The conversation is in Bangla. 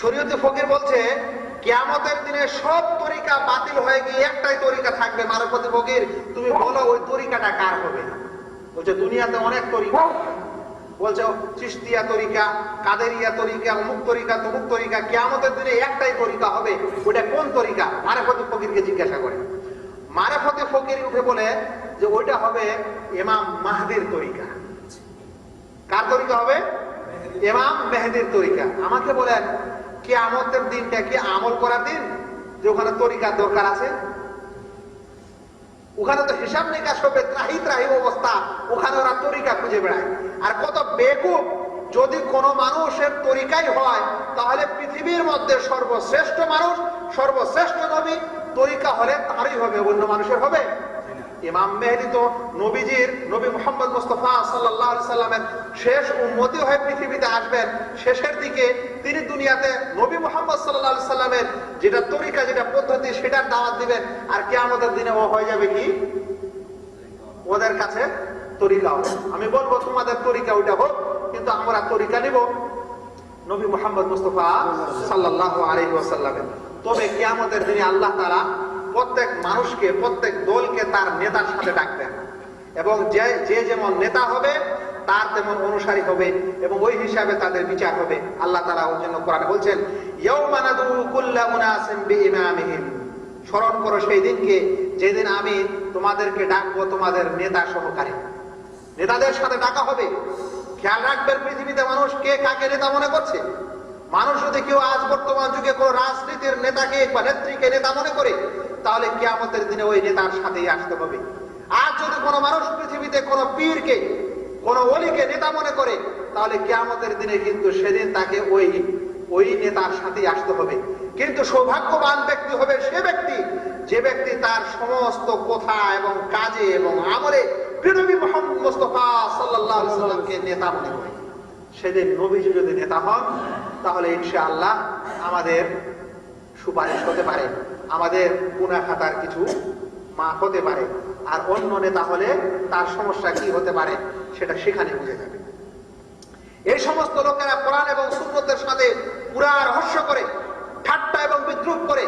শরীয়তে ফকির বলছে, কিয়ামতের দিনে সব তরিকা বাতিল হয়ে গিয়ে একটাই তরিকা থাকবে মারফতি ফকির, তুমি বলো ওই তরিকাটা কার হবে? বলছে, দুনিয়াতে অনেক তরিকা। বলছে চিস্তিয়া তরিকা, কাদেরিয়া তরিকা, অমুক তরিকা, তমুক তরিকা, কিয়ামতের দিনে একটাই তরিকা হবে ওটা কোন তরিকা? মারেফতি ফকিরকে জিজ্ঞাসা করে। মারেফতি ফকির উঠে বলে যে, ওইটা হবে ইমাম মাহদির তরিকা। কার তরিকা হবে? ইমাম মেহেদির তরিকা। আমাকে বলেন কি আমতের দিনটা কি আমল করার দিন? যে ওখানে তরিকার দরকার আছে? ওখানে তো হিসাব নিকাশ হবে, ত্রাহি ত্রাহি অবস্থা। ওখানে ওরা তরিকা খুঁজে বেড়ায়। আর কত বেকুব, যদি কোনো মানুষের তরিকাই হয়, তাহলে পৃথিবীর মধ্যে সর্বশ্রেষ্ঠ মানুষ, সর্বশ্রেষ্ঠ নবী, তরিকা হলে তারই হবে, অন্য মানুষের হবে। ইমাম মেহেদি তো নবীজির নবী মোহাম্মদ মুস্তফা সাল্লাহ সাল্লামের শেষ উন্মতি হয়ে পৃথিবীতে আসবেন। শেষের দিকে তিনি দুনিয়াতে নবী মোহাম্মদ সাল্লাহ সাল্লামের যেটা তরিকা, যেটা পদ্ধতি, সেটার দাওয়াত দিবেন। আর কে আমাদের দিনে ও হয়ে যাবে কি? ওদের কাছে তরিকা হবে। আমি বলব তোমাদের তরিকা ওইটা হোক, কিন্তু আমরা তরিকা নিব নবী মোহাম্মদ মুস্তফা সাল্লাহ আলহি ওয়াসাল্লামের। তবে কিয়ামতের দিনে আল্লাহ তারা প্রত্যেক মানুষকে, প্রত্যেক দলকে তার নেতার সাথে ডাকবেন এবং যে যে যেমন নেতা হবে, তার তেমন অনুসারী হবে এবং ওই হিসাবে তাদের বিচার হবে। আল্লাহ তারা ওর জন্য কোরআনে বলছেন স্মরণ করো সেই দিনকে, যেদিন আমি তোমাদেরকে ডাকবো তোমাদের নেতা সহকারে। নেতাদের সাথে ডাকা হবে। খেয়াল রাখবেন পৃথিবীতে মানুষ কে কাকে নেতা মনে করছে? মানুষ যদি কেউ আজ বর্তমান যুগে কোন রাজনীতির নেতাকে বা নেত্রীকে নেতা মনে করে, তাহলে কিয়ামতের দিনে ওই নেতার সাথেই আসতে হবে। আজ যদি কোনো মানুষ পৃথিবীতে কোনো পীরকে, কোনো অলিকে নেতা মনে করে, তাহলে কিয়ামতের দিনে কিন্তু সেদিন তাকে ওই ওই নেতার সাথেই আসতে হবে। কিন্তু সৌভাগ্যবান ব্যক্তি হবে সে ব্যক্তি, যে ব্যক্তি তার সমস্ত কথা এবং কাজে এবং আমলে পৃথিবী মোহাম্মদ মুস্তফা সাল্লাহ সাল্লামকে নেতা মনে করে। সেদিন নবীজি যদি নেতা হন তাহলে ইনশা আল্লাহ আমাদের সুপারিশ হতে পারে। আমাদের গুনা খাতার কিছু মা হতে পারে। আর অন্য নেতা হলে তার সমস্যা কি হতে পারে সেটা সেখানে বুঝে যাবে। এই সমস্ত লোকেরা কোরআন এবং সুন্নতের সাথে পুরা রহস্য করে, ঠাট্টা এবং বিদ্রুপ করে